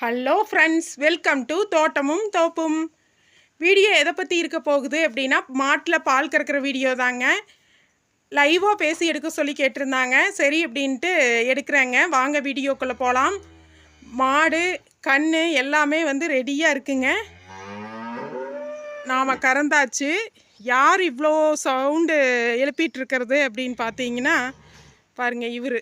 Hello friends welcome to தோட்டமும் தோப்பும் video எதை பற்றி இருக்க போகுது அப்படின்னா மாட்டில் பால் கறக்கிற வீடியோ தாங்க. லைவாக பேசி எடுக்க சொல்லி கேட்டிருந்தாங்க. சரி அப்படின்ட்டு எடுக்கிறேங்க. வாங்க வீடியோக்குள்ளே போகலாம் மாடு கண் எல்லாமே வந்து ரெடியாக இருக்குங்க. நாம் கறந்தாச்சு. யார் இவ்வளோ சவுண்டு எழுப்பிட்டு இருக்கிறது அப்படின்னு பார்த்தீங்கன்னா பாருங்கள் இவர்.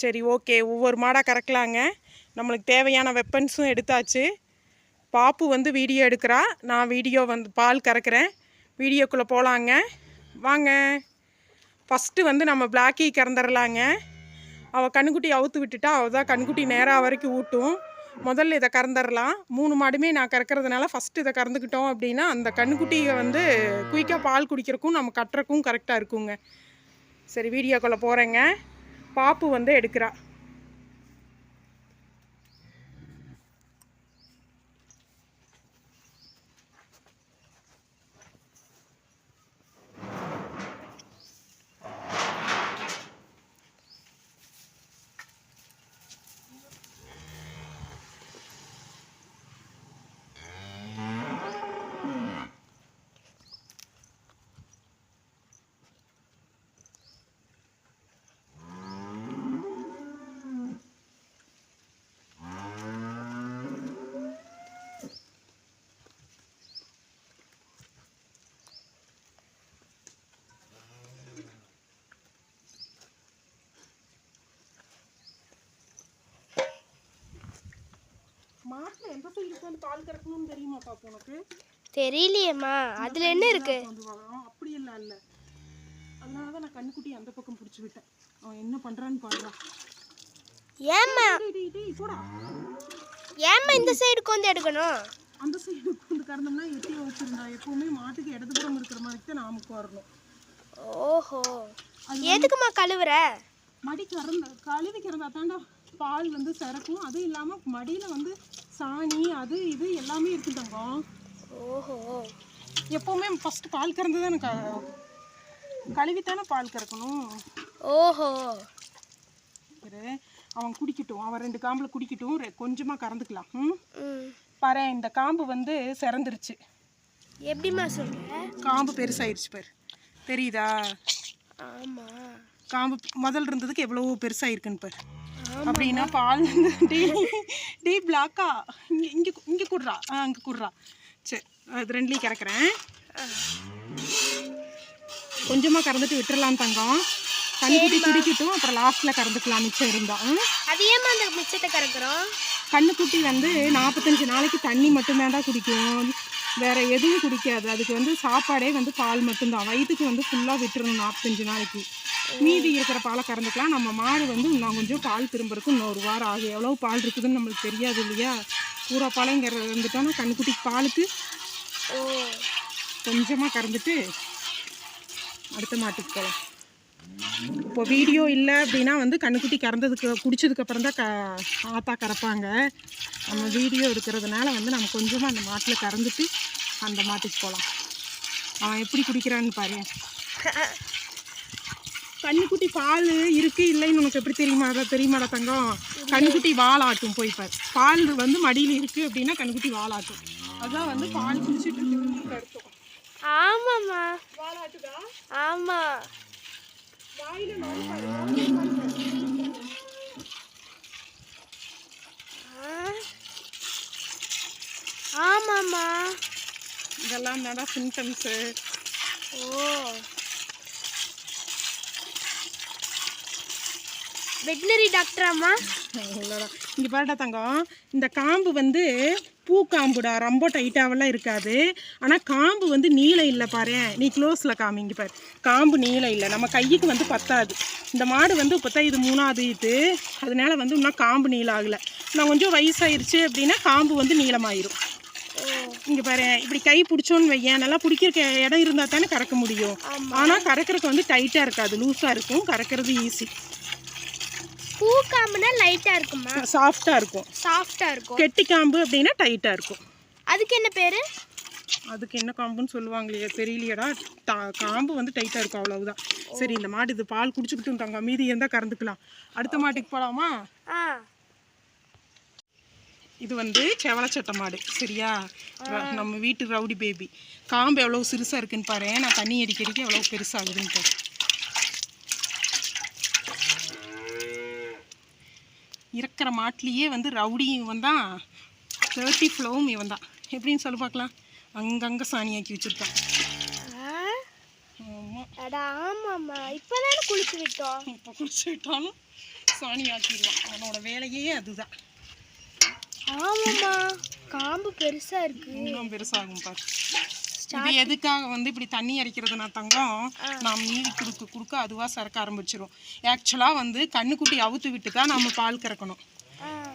சரி ஓகே. ஒவ்வொரு மாடாக கறக்கலாங்க. நம்மளுக்கு தேவையான வெப்பன்ஸும் எடுத்தாச்சு. பாப்பு வந்து வீடியோ எடுக்கிறா. நான் வீடியோ வந்து பால் கறக்கிறேன். வீடியோக்குள்ளே போகலாங்க வாங்க. ஃபஸ்ட்டு வந்து நம்ம பிளாக்கி கறந்துடலாங்க அவள் கண்ணுக்குட்டி அவுத்து விட்டுட்டா அவள் தான் கண்ணுக்குட்டி நேராக வரைக்கும் ஊட்டும். முதல்ல இதை கறந்துடலாம் மூணு மாடுமே நான் கறக்கிறதுனால ஃபஸ்ட்டு இதை கறந்துக்கிட்டோம் அப்படின்னா அந்த கண்ணுக்குட்டியை வந்து குயிக்காக பால் குடிக்கிறக்கும் நம்ம கட்டுறக்கும் கரெக்டாக இருக்குங்க. சரி வீடியோக்குள்ளே போகிறேங்க பாப்பு வந்து எடுக்கிறா. மாட்டில் எந்த சைடு உட்காந்து பால் கறக்கணும்னு தெரியுமா பாப்பு உனக்கு? தெரியலையேம்மா. அதுல என்ன இருக்கு? உட்காந்து அப்படி எல்லாம் இல்லை. அதனால தான் நான் கண்ணுக்குட்டி அந்த பக்கம் பிடிச்சி விட்டேன். அவன் என்ன பண்ணுறான்னு பாடுறான் ஏம்மா? போடா. ஏம்மா இந்த சைடுக்கு வந்து எடுக்கணும்? அந்த சைடு உட்காந்து கறந்தோம்னா எட்டியை வச்சிருந்தா எப்பவுமே மாட்டுக்கு இடதுபுறம் இருக்கிற மாதிரி தான் நாமக்கு வரணும் ஓஹோ. எதுக்குமா கழுவுற? மடி கறந்த கழுவி கறந்தா தாண்டா பால் வந்து சிறக்கும். அதுவும் இல்லாமல் மடியில் வந்து சாணி அது இது எல்லாமே இருக்கு தங்கம் ஓஹோ. எப்போவுமே ஃபஸ்ட்டு பால் கறந்து தானே க கழுவித்தானே பால் கறக்கணும். ஓஹோ. இரு அவன் குடிக்கட்டும். அவன் ரெண்டு காம்பில் குடிக்கட்டும். ரெ- கொஞ்சமா கறந்துக்கலாம். ம்? பாரு இந்த காம்பு வந்து சிறந்துருச்சு. எப்படிம்மா சொல்ற? காம்பு பெருசாயிருச்சு பாரு. தெரியுதா? ஆமா. காம்பு முதல்ல இருந்ததுக்கு எவ்வளோ பெருசாயிருக்குன்னு பாரு. அப்படின்னா பால் வந்து டீ டீ பிளாக்கா இங்கே இங்கே இங்கே குடுறா. ஆ அங்கே குடுறா. சரி அது ரெண்டுலேயும் கறக்கிறேன். கொஞ்சமாக கறந்துட்டு விட்டுறலாம் தங்கம். கண்ணுக்குட்டி குடிக்கட்டும். அப்புறம் லாஸ்ட்டில் கறந்துக்கலாம். மிச்சம் இருந்தா. ம்? அது ஏம்மா அந்த மிச்சத்தை கறக்குறோம்? கண்ணுக்குட்டி வந்து நாற்பத்தஞ்சு நாளைக்கு தண்ணி மட்டும்தான் தான் குடிக்கும். வேற எதுவும் குடிக்காது. அதுக்கு வந்து சாப்பாடே வந்து பால் மட்டும்தான். வயிற்றுக்கு வந்து ஃபுல்லாக விட்டுறணும் நாற்பத்தஞ்சு நாளைக்கு. மீதி இருக்கிற பாலை கறந்துக்கலாம். நம்ம மாடு வந்து இன்னும் கொஞ்சம் பால் திரும்புறதுக்கு இன்னொரு வாரம் ஆகும். எவ்வளோ பால் இருக்குதுன்னு நம்மளுக்கு தெரியாது இல்லையா? பூரா பாலம் இங்கே இருந்துட்டோம்னா கண்ணுக்குட்டிக்கு பாலுக்கு கொஞ்சமாக கறந்துட்டு அடுத்த மாட்டுக்கு போகலாம். இப்போ வீடியோ இல்லை அப்படின்னா வந்து கண்ணுக்குட்டி கறந்ததுக்கு குடிச்சதுக்கு அப்புறம் தான் க ஆத்தா கறப்பாங்க. நம்ம வீடியோ இருக்கிறதுனால வந்து நம்ம கொஞ்சமாக அந்த மாட்டில் கறந்துட்டு அந்த மாட்டுக்கு போகலாம். அவன் எப்படி குடிக்கிறான்னு பாரு. கண்ணுக்குட்டி பால் இருக்கு இல்லைன்னு உனக்கு எப்படி தெரியுமா? தெரியுமாடா தங்கம்? கண்ணுக்குட்டி வாலாட்டும் போய் பாரு. பால் வந்து மடியில் இருக்கு அப்படின்னா கண்ணுக்குட்டி வாலாட்டும். அதான் வந்து பால் குடிச்சிட்டு இருக்குதுன்னு அர்த்தம். ஆமாம்மா. வாலாட்டுதா? ஆமா. வாயில. ஆமாம்மா. இதெல்லாம் தான்டா சிம்டம்ஸு ஓ. வெட்டினரி டாக்டராம்மா அவ்வளோதான் இங்கே பாருடா தங்கம். இந்த காம்பு வந்து பூ காம்புடா ரொம்ப டைட்டாவெல்லாம் இருக்காது. ஆனால் காம்பு வந்து நீளம் இல்லை பாரு. நீ க்ளோஸில் காமி இங்கே பாரு. காம்பு நீளம் இல்லை. நம்ம கைக்கு வந்து பத்தாது. இந்த மாடு வந்து இப்போ தான் இது மூணாவது இது. அதனால வந்து இன்னும் காம்பு நீளம் ஆகலை. நான் கொஞ்சம் வயசாயிருச்சு அப்படின்னா காம்பு வந்து நீளமாயிரும். இங்கே பாரு. இப்படி கை பிடிச்சோன்னு வையேன். நல்லா பிடிக்கிறக்கு இடம் இருந்தால் தானே கறக்க முடியும். ஆனால் கறக்கிறதுக்கு வந்து டைட்டாக இருக்காது. லூஸாக இருக்கும். கறக்கிறது ஈஸி பூ காம்புனா லைட்டா இருக்குமா? சாஃப்டாக இருக்கும். சாஃப்டா இருக்கும். கெட்டி காம்பு அப்படின்னா டைட்டாக இருக்கும். அதுக்கு என்ன பேரு? அதுக்கு என்ன காம்புன்னு சொல்லுவாங்களே தெரியலையடா. தா காம்பு வந்து டைட்டாக இருக்கும் அவ்வளவுதான். சரி இந்த மாடு இது பால் குடிச்சுக்கிட்டும் தாங்க மீதி இருந்தால் கறந்துக்கலாம். அடுத்த மாட்டுக்கு போகலாமா இது வந்து செவலச்சட்டை மாடு. சரியா? நம்ம வீட்டு ரவுடி பேபி. காம்பு எவ்வளோ சிறுசாக இருக்குன்னு பாரு. நான் தண்ணி அடிக்க அடிக்க எவ்வளோ பெருசாகுதுன்னு பாரு. இருக்கிற மாட்டிலேயே வந்து ரவுடி இவன் தான் தேர்ட்டி ஃப்ளோவும் இவன் தான் எப்படின்னு சொல்லி பார்க்கலாம். அங்கங்கே சாணியாக்கி வச்சுருக்கான். ஆமாம்மா. இப்போதானே குளிச்சு விட்டோம். இப்போ குளிச்சு விட்டாலும் சாணி ஆக்கிடுவான். அவனோட வேலையே அதுதான். ஆமாம்மா. காம்பு பெருசா இருக்கு. இன்னும் பெருசாகும் பாரு. இது எதுக்காக வந்து இப்படி தண்ணி அரைக்கிறதுனா தங்கம் நாம் நீவி கொடுக்க கொடுக்க அதுவாக சறக்க ஆரம்பிச்சிரும். ஆக்சுவலாக வந்து கண்ணுக்குட்டி அவுத்து விட்டு தான் நம்ம பால் கறக்கணும்.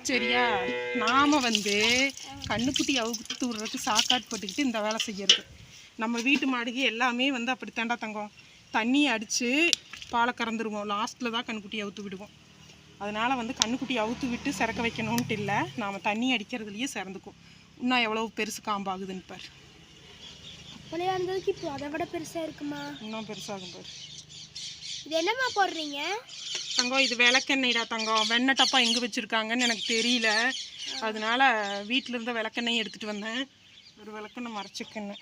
சரியா? நாம் வந்து கண்ணுக்குட்டி அவுத்து விடுறதுக்கு சாக்காட்டு போட்டுக்கிட்டு இந்த வேலை செய்யறது. நம்ம வீட்டு மாடுக்கு எல்லாமே வந்து அப்படி தாண்டா தங்கம். தண்ணி அடித்து பாலை கறந்துருவோம். லாஸ்ட்டில் தான் கண்ணுக்குட்டி அவுத்து விடுவோம். அதனால் வந்து கண்ணுக்குட்டி அவுத்து விட்டு சிறக்க வைக்கணுன்ட்டு இல்லை. நாம் தண்ணி அடிக்கிறதுலையே சிறந்துக்கும். இன்னும் எவ்வளோ பெருசு காம்பாகுதுன்னு பாரு. இருந்ததுக்கு இப்போ அதை விட பெருசா இருக்குமா? இன்னும் பெருசாகும் பாரு. இது என்னம்மா போடுறீங்க? தங்கம் இது விளக்கெண்ணெய்டா தங்கம். வெண்ணெய் டப்பா எங்கே வச்சுருக்காங்கன்னு எனக்கு தெரியல. அதனால வீட்டில் இருந்த விளக்கெண்ணெய் எடுத்துகிட்டு வந்தேன். ஒரு விளக்கெண்ணெய் மறைச்சிக்கண்ணேன்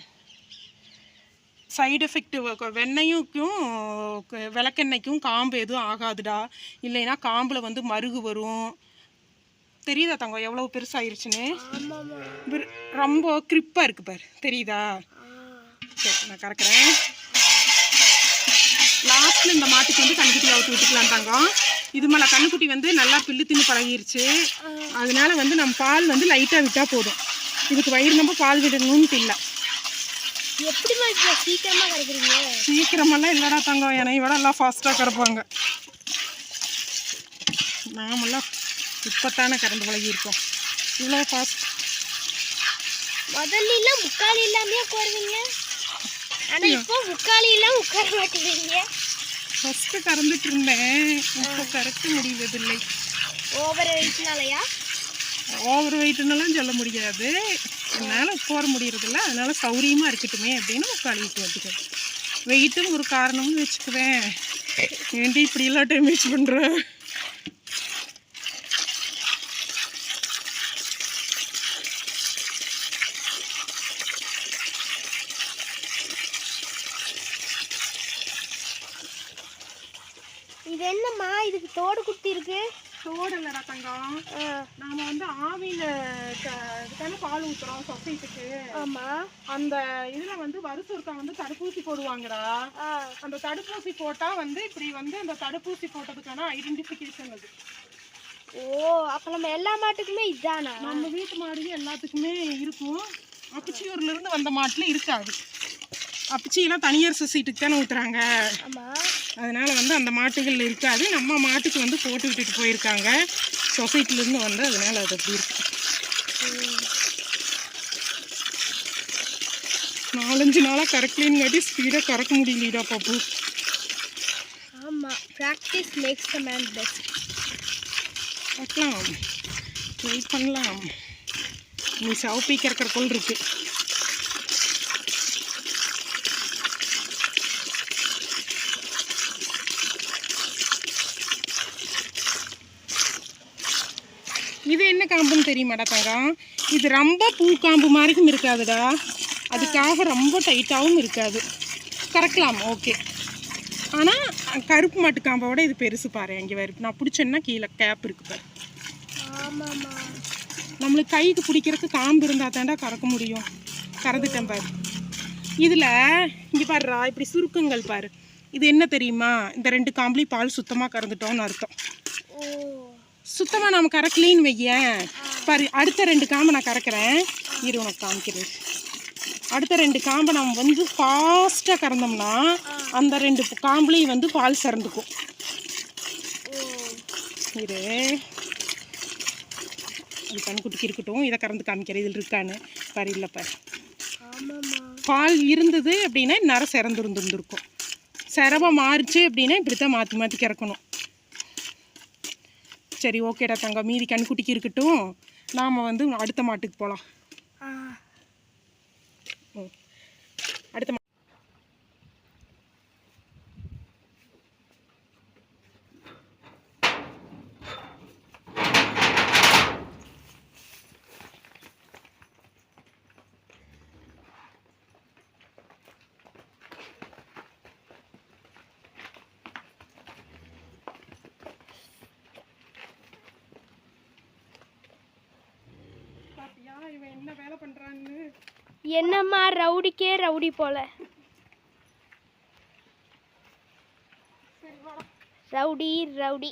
சைடு எஃபெக்ட் வெண்ணெய்க்கும் விளக்கெண்ணெய்க்கும் காம்பு எதுவும் ஆகாதுடா. இல்லைன்னா காம்பில் வந்து மருகு வரும். தெரியுதா தங்கம் எவ்வளோ விரு- ரொம்ப கிரிப்பாக இருக்கு பாரு. தெரியுதா? சரி நான் கறக்குறேன். லாஸ்ட்ல இந்த மாட்டுக்கு வந்து கண்ணுக்குட்டி அவுத்து விட்டுக்கலாம் தங்கம். இது மேலே கண்ணுக்குட்டி வந்து நல்லா பில்லு தின்னு பழகிருச்சு. அதனால வந்து நம்ம பால் வந்து லைட்டாக விட்டால் போதும். இதுக்கு வயிறு நம்ம பால் விடணும்னு இல்லை. கிடைக்கிறீங்க சீக்கிரமெல்லாம் இல்லைடா தங்கம். என்னை விட எல்லாம் ஃபாஸ்ட்டாக கறப்பாங்க. நாமெல்லாம் இப்போத்தானே கறந்து பழகியிருக்கோம். இவ்வளோ ஃபாஸ்ட் முதல்ல முக்காலி இல்லாமே உட்காருவீங்க ஆனா இப்போ முக்காலி எல்லாம் உட்கார மாட்டேங்கிறீங்க. ஃபஸ்ட்டு கறந்துட்டு இருந்தேன். இப்போ கறக்க முடிவதில்லை. ஓவர் வெயிட்னாலயா ஓவர் வெயிட்னுலாம் சொல்ல முடியாது. என்னால் உட்கார முடியறதில்ல. அதனால சௌரியமாக இருக்கட்டுமே அப்படின்னு உட்காந்துட்டு வந்துட்டேன். வெயிட்டும் ஒரு காரணம்னு வச்சுக்குவேன். ஏன்டி இப்படியெல்லாம் டைம் வேஸ்ட் பண்ணுற இது என்னம்மா? இதுக்கு தோடு குத்தி இருக்கு. சோடு இல்லைடா தங்கம். நாம் வந்து ஆவியில் இதுக்கான பால் ஊற்றுறோம் சொசைட்டிக்கு. ஆமா. அந்த இதில் வந்து வருஷம் ஒருக்கா வந்து தடுப்பூசி போடுவாங்கடா. அந்த தடுப்பூசி போட்டால் வந்து இப்படி வந்து அந்த தடுப்பூசி போட்டதுக்கான ஐடென்டிஃபிகேஷன் அது. ஓ அப்ப நம்ம எல்லா மாட்டுக்குமே இதானா? நம்ம வீட்டு மாடுங்க எல்லாத்துக்குமே இருக்கும். அப்பிச்சியூர்ல இருந்து வந்த மாட்டில் இருக்காது. அப்பிச்சியெல்லாம் தனியார் சொசைட்டிக்கு தானே ஊற்றுறாங்க ஆமா. அதனால வந்து அந்த மாட்டுகள் இருக்காது. நம்ம மாட்டுக்கு வந்து போட்டு விட்டுட்டு போயிருக்காங்க. சொசைட்டிலேருந்து வந்து அதனால அது அப்படி இருக்கு. நாலஞ்சு நாளாக கறக்கலின்னுங்காட்டி ஸ்பீடாக கறக்க முடியலடா பாப்பு ஆமா. Practice makes the man best பார்க்கலாம். ட்ரை பண்ணலாம். நீ சவப்பி கறக்கிற போல் காம்புன்னு தெரியுமாடா தங்கம் இது ரொம்ப பூ காம்பு மாதிரிக்கும் இருக்காதுடா. அதுக்காக ரொம்ப டைட்டாகவும் இருக்காது. கறக்கலாம் ஓகே. ஆனால் கருப்பு மாட்டு காம்போட இது பெருசு பாரு இங்கே வரும் நான் பிடிச்சேன்னா கீழே கேப் இருக்கு பாரு. நம்மளுக்கு கைக்கு பிடிக்கிறதுக்கு காம்பு இருந்தால் தாண்டா கறக்க முடியும். கறந்துட்டேன் பாரு. இதில் இங்கே பாருடா இப்படி சுருக்கங்கள் பாரு. இது என்ன தெரியுமா? இந்த ரெண்டு காம்புலையும் பால் சுத்தமாக கறந்துட்டோம்னு அர்த்தம். ஓ. சுத்தமாக நம்ம கறக்கலின்னு வையேன். பாரு அடுத்த ரெண்டு காம்பை நான் கறக்கிறேன் இரு உனக்கு காமிக்கிறேன். அடுத்த ரெண்டு காம்பை நம்ம வந்து ஃபாஸ்ட்டாக கறந்தோம்னா அந்த ரெண்டு காம்புலையும் வந்து பால் சிறந்துக்கும். இரு. இது கண்குட்டிக்கு இருக்கட்டும். இதை கறந்து காமிக்கிறேன். இதில் இருக்கான்னு பாரு இல்லை பாரு. பால் இருந்தது அப்படின்னா இந்நேரம் சிறந்துருந்துருந்துருக்கும் சிரவம் மாறுச்சு அப்படின்னா இப்படி தான் மாற்றி மாற்றி கறக்கணும். சரி ஓகேடா தங்கம். மீதி கண்குட்டிக்கு இருக்கட்டும். நாம் வந்து அடுத்த மாட்டுக்கு போகலாம் ஆ. பாத்தியா இவன் என்ன வேலை பண்றான்னு. என்னம்மா ரவுடிக்கே ரவுடி போல. ரவுடி ரவுடி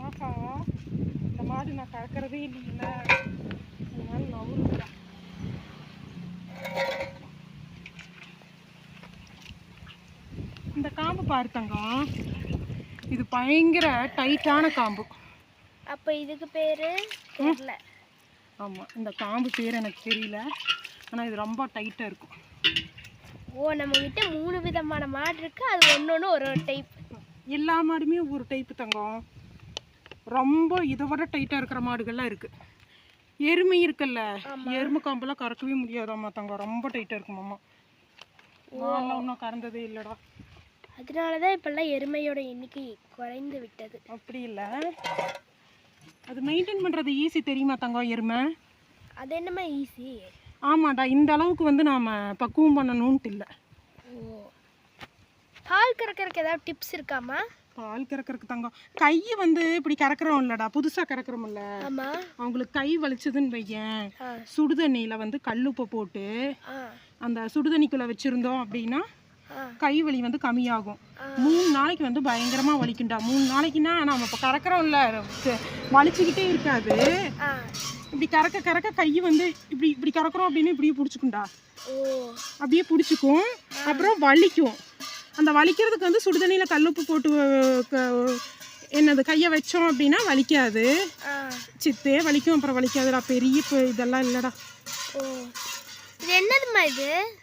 ஆஹா இந்த மாடு நான் கறக்கிறதே இல்லையில அதனால நவுறுதுடா இந்த காம்பு பாரு தங்கம் இது பயங்கர டைட்டான காம்பு. அப்ப இதுக்கு பேரு தெரியல. ஆமாம் இந்த காம்பு பேர் எனக்கு தெரியல. ஆனால் இது ரொம்ப டைட்டாக இருக்கும். ஓ நம்ம கிட்ட மூணு விதமான மாடு இருக்கு. அது ஒன்னொன்னு ஒரு ஒரு டைப் எல்லா மாடுமே ஒரு டைப்பு தங்கம். ரொம்ப இதை விட டைட்டாக இருக்கிற மாடுகள்லாம் இருக்குது எருமை இருக்குல்ல எருமை காம்பெல்லாம் கறக்கவே முடியாதாம்மா தங்கம். ரொம்ப டைட்டாக இருக்குமாம்மா நான்லாம் ஒன்றும் கறந்ததே இல்லைடா. அதனாலதான் இப்பெல்லாம் எருமையோட எண்ணிக்கை குறைந்து விட்டது. அப்படி இல்லை. அது மெயின்டைன் பண்ணுறது ஈஸி தெரியுமா தங்கம் எருமை? அது என்னமா ஈஸி ஆமாடா இந்த அளவுக்கு வந்து நாம் பக்குவம் பண்ணணுன்ட்டு இல்லை. ஓ. பால் கறக்கறதுக்கு ஏதாவது டிப்ஸ் இருக்காமா பால் கறக்கறதுக்கு தங்கம் கை வந்து இப்படி கறக்குறோம் இல்லடா புதுசாக கறக்குறோம்ல அவங்களுக்கு கை வலிச்சதுன்னு வையேன். சுடுதண்ணியில் வந்து கல்லுப்பை போட்டு ஆ. அந்த சுடுதண்ணிக்குள்ளே வச்சுருந்தோம் அப்படின்னா கை வலி வந்து கம்மியாகும். மூணு நாளைக்கு வந்து பயங்கரமாக வலிக்கும்டா. மூணு நாளைக்குன்னா நம்ம இப்போ கறக்குறோம்ல. வலிச்சுக்கிட்டே இருக்காது. இப்படி கறக்க கறக்க கை வந்து இப்படி இப்படி கறக்குறோம் அப்படின்னு இப்படியே பிடிச்சிக்கும்டா. ஓ. அப்படியே பிடிச்சிக்கும். அப்புறம் வலிக்கும். அந்த வலிக்கிறதுக்கு வந்து சுடுதண்ணியில் கல்லுப்பு போட்டு என்னது கையை வச்சோம் அப்படின்னா வலிக்காது. சித்தே வலிக்கும் அப்புறம் வலிக்காதுடா. பெரிய இதெல்லாம் இல்லைடா. இது என்னதுமா இது?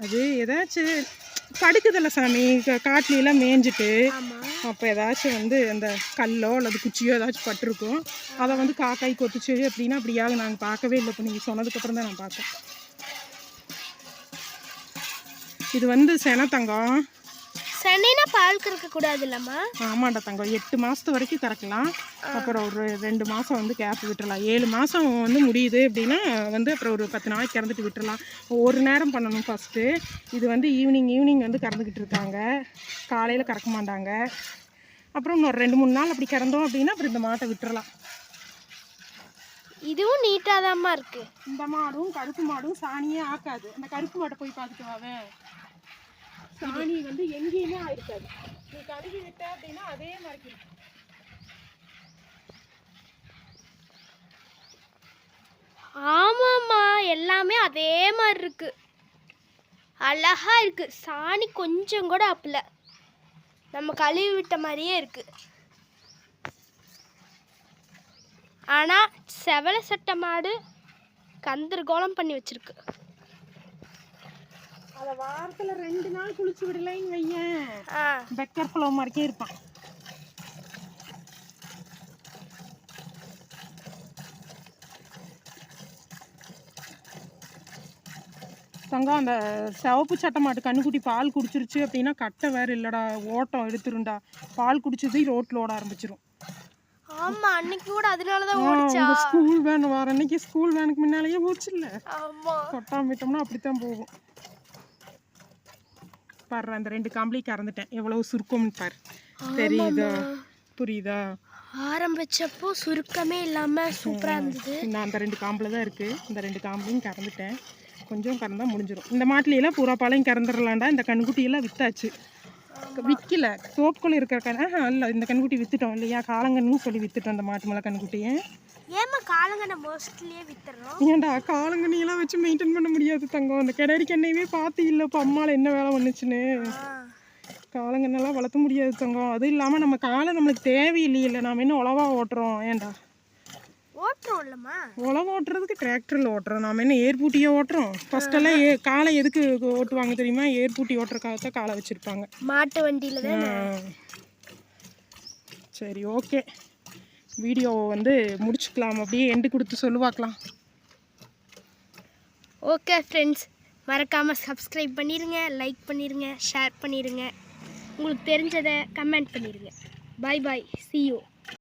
அது ஏதாச்சும் படுக்குதில்ல சாமி க- காட்டுல மேய்ஞ்சிட்டு. அப்போ ஏதாச்சும் வந்து அந்த கல்லோ அல்லது குச்சியோ ஏதாச்சும் பட்டிருக்கும். அதை வந்து காக்காய் கொத்துச்சு அப்படின்னா அப்படியாக நாங்கள் பார்க்கவே இல்லை. இப்போ நீங்கள் சொன்னதுக்கப்புறம் தான் நான் பார்த்தேன். இது வந்து செனத்தங்கம். சனினா பால் கறக்க கூடாது இல்லம்மா ஆமாண்டா தங்கம். எட்டு மாதத்து வரைக்கும் கறக்கலாம். அப்புறம் ஒரு ரெண்டு மாதம் வந்து கேப் விட்டுறலாம். ஏழு மாதம் வந்து முடியுது அப்படின்னா வந்து அப்புறம் ஒரு பத்து நாளைக்கு கறந்துட்டு விட்டுறலாம். ஒரு நேரம் பண்ணணும் ஃபஸ்ட்டு இது வந்து ஈவினிங் ஈவினிங் வந்து கறந்துக்கிட்டு இருக்காங்க. காலையில் கறக்க மாட்டாங்க. அப்புறம் இன்னொரு ரெண்டு மூணு நாள் அப்படி கறந்தோம் அப்படின்னா அப்புறம் இந்த மாட்டை விட்டுறலாம். இதுவும் நீட்டாதாம்மா இருக்கு. இந்த மாடும் கருப்பு மாடும் சாணியே ஆக்காது. அந்த கருப்பு மாட்டை போய் பார்த்துட்டு சாணி வந்து எங்கேயுமே ஆயிருக்காது. நீ கழுவி விட்ட அப்படின்னா அதே மாதிரி ஆமாம்மா எல்லாமே அதே மாதிரி இருக்கு. அழகா இருக்கு. சாணி கொஞ்சம் கூட அப்பல. நம்ம கழுவி விட்ட மாதிரியே இருக்கு. ஆனா செவல சட்டை மாடு கந்தர்கோலம் பண்ணி வச்சிருக்கு. அதை வாரத்தில் ரெண்டு நாள் குளிச்சு விடலைன்னு வையேன் பெக்கர் ஃப்ளோ மாதிரிக்கே இருப்பான் தங்கம் அந்த சிவப்பு சட்டை மாட்டு கண்ணுக்குட்டி பால் குடிச்சிருச்சு அப்படின்னா கட்டை வேற இல்லடா ஓட்டம் எடுத்துருண்டா. பால் குடிச்சது ரோட்டில் ஓட ஆரம்பிச்சிரும். ஆமா அன்னைக்கு கூட அதனாலதான் ஸ்கூல் வேன் வர அன்னைக்கு ஸ்கூல் வேனுக்கு முன்னாலேயே போச்சு இல்லை கொட்டாம விட்டோம்னா அப்படித்தான் போகும். பாரு அந்த ரெண்டு காம்பளையும் கறந்துட்டேன். எவ்வளவு சுருக்கம்னு பாரு. தெரியுதா? புரியுதா? ஆரம்பிச்சப்போ சுருக்கமே இல்லாம சூப்பரா இருந்தது. நான் அந்த ரெண்டு காம்பில் தான் இருக்குது இந்த ரெண்டு காம்பையும் கறந்துட்டேன். கொஞ்சம் கறந்தா முடிஞ்சிடும் இந்த மாட்டிலையெல்லாம் பூரா பாலையும் கறந்துடலாம்டா. இந்த கண்ணுக்குட்டியெல்லாம் வித்தாச்சு. விற்கல தோப்புக்குள்ள இருக்கிற கண் இல்லை இந்த கண்ணுக்குட்டி வித்துட்டோம் இல்லையா? காலங்கன்னு சொல்லி வித்துட்டோம் அந்த மாட்டு மலை கண்ணுக்குட்டியை. ஏமா காலங்கண்ண மோஸ்ட்லியே வித்துறோம்? ஏன்டா காலங்கண்ணியெல்லாம் வச்சு மெயின்டைன் பண்ண முடியாது தங்கம். அந்த கிணறி கண்ணையவே பார்த்து இல்லை இப்போ அம்மாவில் என்ன வேலை பண்ணுச்சுன்னு. காலங்கண்ணெல்லாம் வளர்த்த முடியாது தங்கம். அதுவும் இல்லாமல் நம்ம காலை நம்மளுக்கு தேவையில்லையில்ல. நாம் என்ன உழவா ஓட்டுறோம்? ஏன்டா? ஓட்டுறோம் இல்லம்மா. உழவு ஓட்டுறதுக்கு டிராக்டரில் ஓட்டுறோம். நாம என்ன ஏர்பூட்டியே ஓட்டுறோம்? ஃபர்ஸ்டெல்லாம் ஏ காலை எதுக்கு ஓட்டுவாங்க தெரியுமா? ஏர்பூட்டி ஓட்டுறதுக்காகத்தான் காலை வச்சுருப்பாங்க. மாட்டு வண்டியில தான்? சரி ஓகே வீடியோவை வந்து முடிச்சுக்கலாம் அப்படியே எண்டு கொடுத்து சொல்லுவாக்கலாம் ஓகே ஃப்ரெண்ட்ஸ் மறக்காமல் சப்ஸ்கிரைப் பண்ணிடுங்க லைக் பண்ணிடுங்க ஷேர் பண்ணிடுங்க உங்களுக்கு தெரிஞ்சதை கமெண்ட் பண்ணிடுங்க பாய் பாய் சியூ